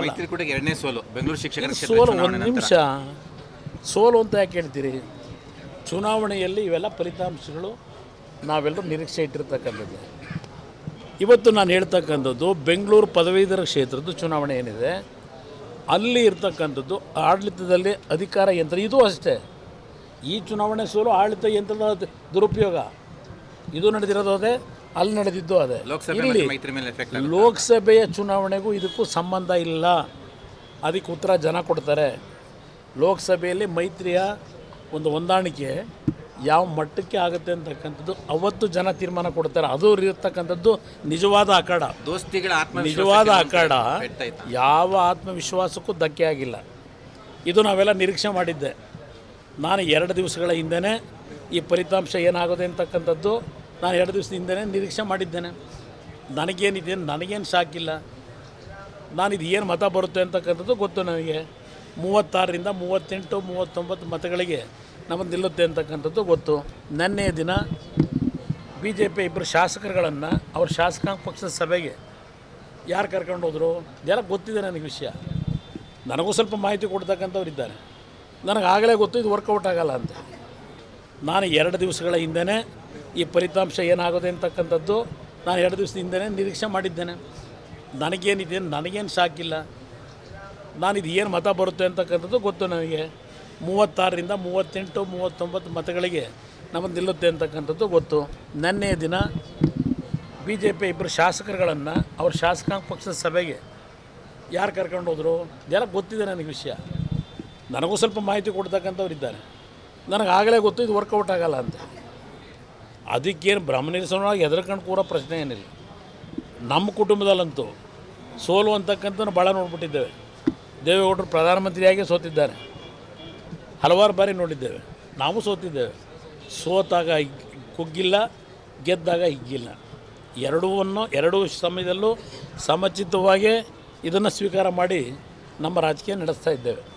ಮೈತ್ರಿಕೂಟಕ್ಕೆ ಎರಡನೇ ಸೋಲು. ಬೆಂಗಳೂರು ಶಿಕ್ಷಕರ ಕ್ಷೇತ್ರ ಸೋಲು ಚುನಾವಣೆ ಒಂದು ನಂತರ. ನಿಮಿಷ. ಸೋಲು ಅಂತ ಯಾಕೆ ಹೇಳ್ತೀರಿ? ಚುನಾವಣೆಯಲ್ಲಿ ಇವೆಲ್ಲ ಫಲಿತಾಂಶಗಳು ನಾವೆಲ್ಲರೂ ನಿರೀಕ್ಷೆ ಇಟ್ಟಿರ್ತಕ್ಕಂಥದ್ದು. ಇವತ್ತು ನಾನು ಹೇಳ್ತಕ್ಕಂಥದ್ದು ಬೆಂಗಳೂರು ಪದವೀಧರ ಕ್ಷೇತ್ರದ್ದು ಚುನಾವಣೆ ಏನಿದೆ ಅಲ್ಲಿ ಇರ್ತಕ್ಕಂಥದ್ದು ಆಡಳಿತದಲ್ಲಿ ಅಧಿಕಾರ ಯಂತ್ರ ಇದು ಅಷ್ಟೇ. ಈ ಚುನಾವಣೆ ಸೋಲು ಆಡಳಿತ ಯಂತ್ರದ ದುರುಪಯೋಗ. ಇದು ನಡೆದಿರೋದು ಅದೇ. ಅಲ್ಲಿ ನಡೆದಿದ್ದು ಅದೇ. ಇರಲಿ. ಎಫೆಕ್ಟ್ ಲೋಕಸಭೆಯ ಚುನಾವಣೆಗೂ ಇದಕ್ಕೂ ಸಂಬಂಧ ಇಲ್ಲ. ಅದಕ್ಕೆ ಉತ್ತರ ಜನ ಕೊಡ್ತಾರೆ. ಲೋಕಸಭೆಯಲ್ಲಿ ಮೈತ್ರಿಯ ಒಂದು ಹೊಂದಾಣಿಕೆ ಯಾವ ಮಟ್ಟಕ್ಕೆ ಆಗುತ್ತೆ ಅಂತಕ್ಕಂಥದ್ದು ಅವತ್ತು ಜನ ತೀರ್ಮಾನ ಕೊಡ್ತಾರೆ. ಅದು ಇರತಕ್ಕಂಥದ್ದು ನಿಜವಾದ ಅಖಾಡ. ದೋಸ್ತಿಗಳ ಆತ್ಮ ನಿಜವಾದ ಅಖಾಡ. ಯಾವ ಆತ್ಮವಿಶ್ವಾಸಕ್ಕೂ ಧಕ್ಕೆ ಆಗಿಲ್ಲ. ಇದು ನಾವೆಲ್ಲ ನಿರೀಕ್ಷೆ ಮಾಡಿದ್ದೆ. ನಾನು ಎರಡು ದಿವಸಗಳ ಹಿಂದೆಯೇ ಈ ಫಲಿತಾಂಶ ಏನಾಗೋದೆ ಅಂತಕ್ಕಂಥದ್ದು ನಾನು ಎರಡು ದಿವಸದಿಂದನೇ ನಿರೀಕ್ಷೆ ಮಾಡಿದ್ದೇನೆ. ನನಗೇನಿದೆ, ನನಗೇನು ಸಾಕಿಲ್ಲ. ನಾನು ಇದು ಏನು ಮತ ಬರುತ್ತೆ ಅಂತಕ್ಕಂಥದ್ದು ಗೊತ್ತು ನನಗೆ. ಮೂವತ್ತಾರರಿಂದ ಮೂವತ್ತೆಂಟು, ಮೂವತ್ತೊಂಬತ್ತು ಮತಗಳಿಗೆ ನಮ್ಮದು ನಿಲ್ಲುತ್ತೆ ಅಂತಕ್ಕಂಥದ್ದು ಗೊತ್ತು. ನೆನ್ನೆಯ ದಿನ ಬಿ ಜೆ ಪಿ ಇಬ್ಬರು ಶಾಸಕರುಗಳನ್ನು ಅವ್ರ ಶಾಸಕಾಂಗ ಪಕ್ಷದ ಸಭೆಗೆ ಯಾರು ಕರ್ಕೊಂಡು ಹೋದರು? ಇದೆಲ್ಲ ಗೊತ್ತಿದೆ ನನಗೆ ವಿಷಯ. ನನಗೂ ಸ್ವಲ್ಪ ಮಾಹಿತಿ ಕೊಡ್ತಕ್ಕಂಥವ್ರು ಇದ್ದಾರೆ. ನನಗೆ ಆಗಲೇ ಗೊತ್ತು, ಇದು ವರ್ಕೌಟ್ ಆಗಲ್ಲ ಅಂತ. ನಾನು ಎರಡು ದಿವಸಗಳ ಹಿಂದೆನೇ ಈ ಫಲಿತಾಂಶ ಏನಾಗೋದೆ ಅಂತಕ್ಕಂಥದ್ದು ನಾನು ಎರಡು ದಿವಸದಿಂದನೇ ನಿರೀಕ್ಷೆ ಮಾಡಿದ್ದೇನೆ. ನನಗೇನಿದೆ, ನನಗೇನು ಸಾಕಿಲ್ಲ. ನಾನು ಇದು ಏನು ಮತ ಬರುತ್ತೆ ಅಂತಕ್ಕಂಥದ್ದು ಗೊತ್ತು ನನಗೆ. ಮೂವತ್ತಾರರಿಂದ ಮೂವತ್ತೆಂಟು, ಮೂವತ್ತೊಂಬತ್ತು ಮತಗಳಿಗೆ ನಮ್ಮದು ನಿಲ್ಲುತ್ತೆ ಅಂತಕ್ಕಂಥದ್ದು ಗೊತ್ತು. ನೆನ್ನೆ ದಿನ ಬಿ ಜೆ ಪಿ ಇಬ್ಬರು ಶಾಸಕರುಗಳನ್ನು ಅವ್ರ ಶಾಸಕಾಂಗ ಪಕ್ಷದ ಸಭೆಗೆ ಯಾರು ಕರ್ಕೊಂಡು ಹೋದರು? ಎಲ್ಲ ಗೊತ್ತಿದೆ ನನಗೆ ವಿಷಯ. ನನಗೂ ಸ್ವಲ್ಪ ಮಾಹಿತಿ ಕೊಡ್ತಕ್ಕಂಥವ್ರು ಇದ್ದಾರೆ ನನಗೆ ಆಗಲೇ ಗೊತ್ತು ಇದು ವರ್ಕೌಟ್ ಆಗಲ್ಲ ಅಂತ. ಅದಕ್ಕೇನು ಬ್ರಹ್ಮನಿರಸನವಾಗಿ ಹೆದರ್ಕೊಂಡು ಕೂರೋ ಪ್ರಶ್ನೆ ಏನಿಲ್ಲ. ನಮ್ಮ ಕುಟುಂಬದಲ್ಲಂತೂ ಸೋಲು ಅಂತಕ್ಕಂಥ ಭಾಳ ನೋಡ್ಬಿಟ್ಟಿದ್ದೇವೆ. ದೇವೇಗೌಡರು ಪ್ರಧಾನಮಂತ್ರಿಯಾಗಿ ಸೋತಿದ್ದಾರೆ. ಹಲವಾರು ಬಾರಿ ನೋಡಿದ್ದೇವೆ. ನಾವು ಸೋತಿದ್ದೇವೆ. ಸೋತಾಗ ಕುಗ್ಗಿಲ್ಲ, ಗೆದ್ದಾಗ ಹಿಗ್ಗಿಲ್ಲ. ಎರಡೂವನ್ನು, ಎರಡೂ ಸಮಯದಲ್ಲೂ ಸಮಚಿತವಾಗಿ ಇದನ್ನು ಸ್ವೀಕಾರ ಮಾಡಿ ನಮ್ಮ ರಾಜಕೀಯ ನಡೆಸ್ತಾ ಇದ್ದೇವೆ.